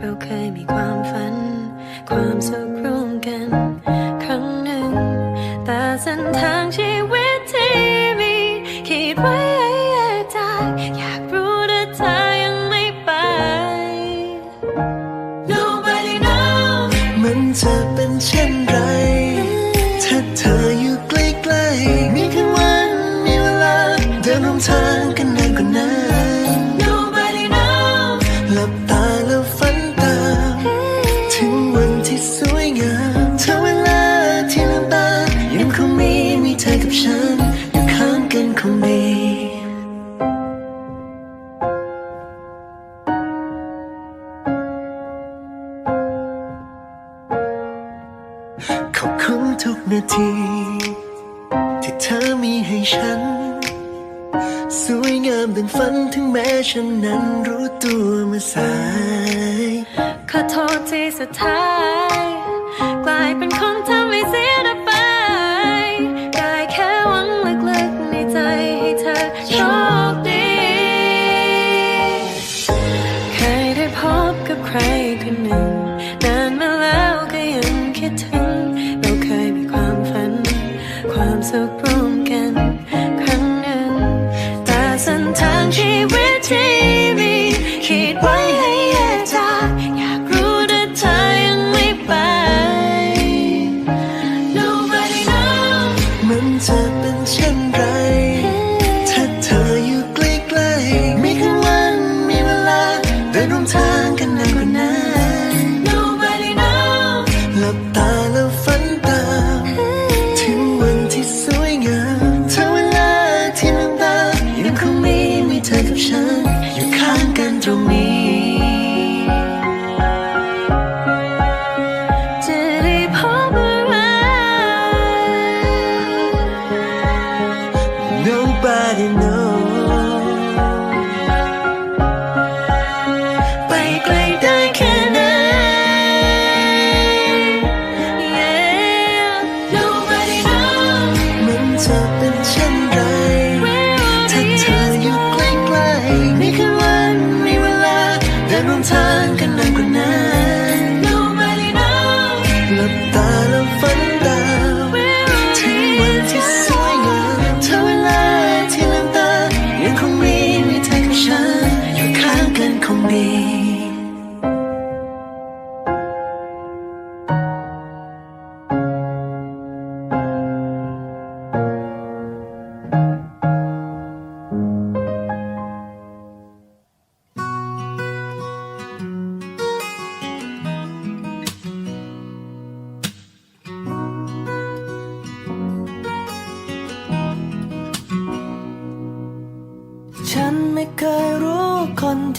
เราเคยมีความฝัน ความสุขร่วมกัน ครั้งหนึ่ง แต่เส้นทางชีวิตที่มีคิดไว้ให้จากอยากรู้แต่เธอยังไม่ไป Nobody knows มันจะเป็นเช่น ขอบคุณทุกนาที ที่เธอมีให้ฉัน สวยงามดังฝันถึงแม้ฉันนั้นรู้ตัวมาสาย ขอโทษที่สุดท้าย knows มันจะ Nobody knows า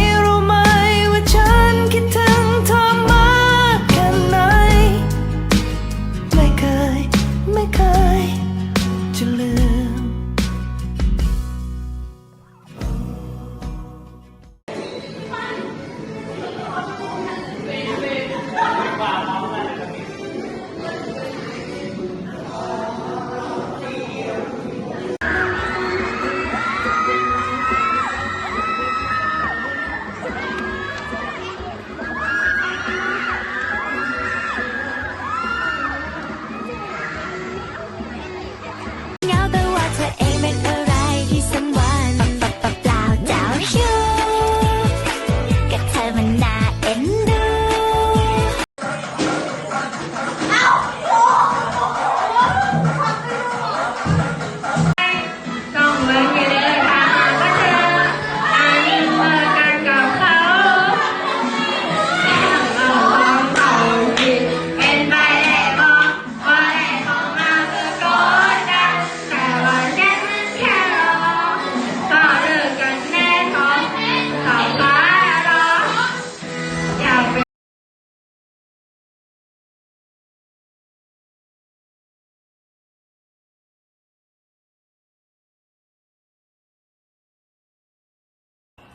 ้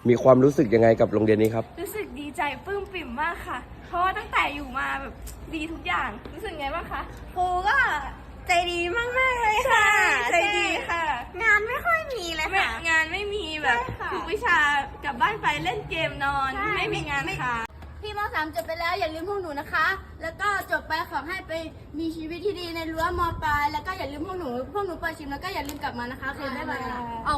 มีความรู้สึกยังไงกับโรงเรียนนี้ครับ รู้สึกดีใจปลื้มปิ่มมากค่ะ เพราะว่าตั้งแต่อยู่มาแบบดีทุกอย่าง รู้สึกไงบ้างคะ ครูก็ใจดีมากๆเลยค่ะใจดีค่ะ งานไม่ค่อยมีเลยไม่ค่ะ งานไม่มีแบบใช่ค่ะ ทุกวิชากลับบ้านไปเล่นเกมนอน ใช่ไม่มีงานค่ะ พี่มสามจบไปแล้วอย่าลืมพวกหนูนะคะ แล้วก็จบไปขอให้ไปมีชีวิตที่ดีในรั้วมปลายแล้วก็อย่าลืมพวกหนู พวกหนูเปิดชิมแล้วก็อย่าลืมกลับมานะคะเคยได้ไหมเอ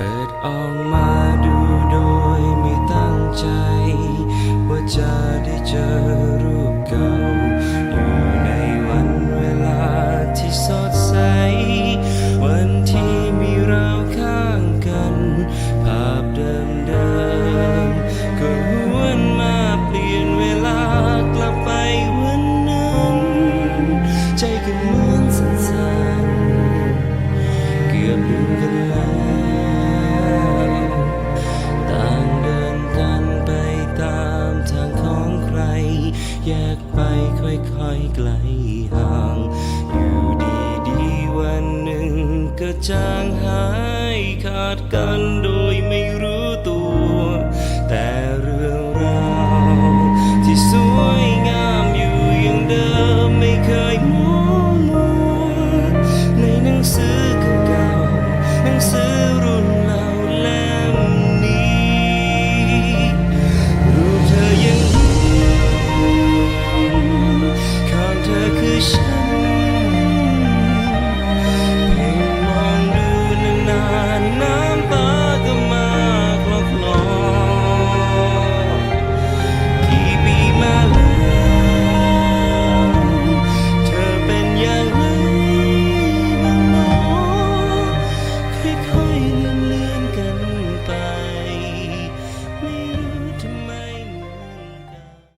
เปิดออกมาดูโดยไม่ตั้งใจ ว่าจะได้เจอรูปเก่า อยู่ในวันเวลาที่สดใส วันที่ ก็จางหายขาดกันโด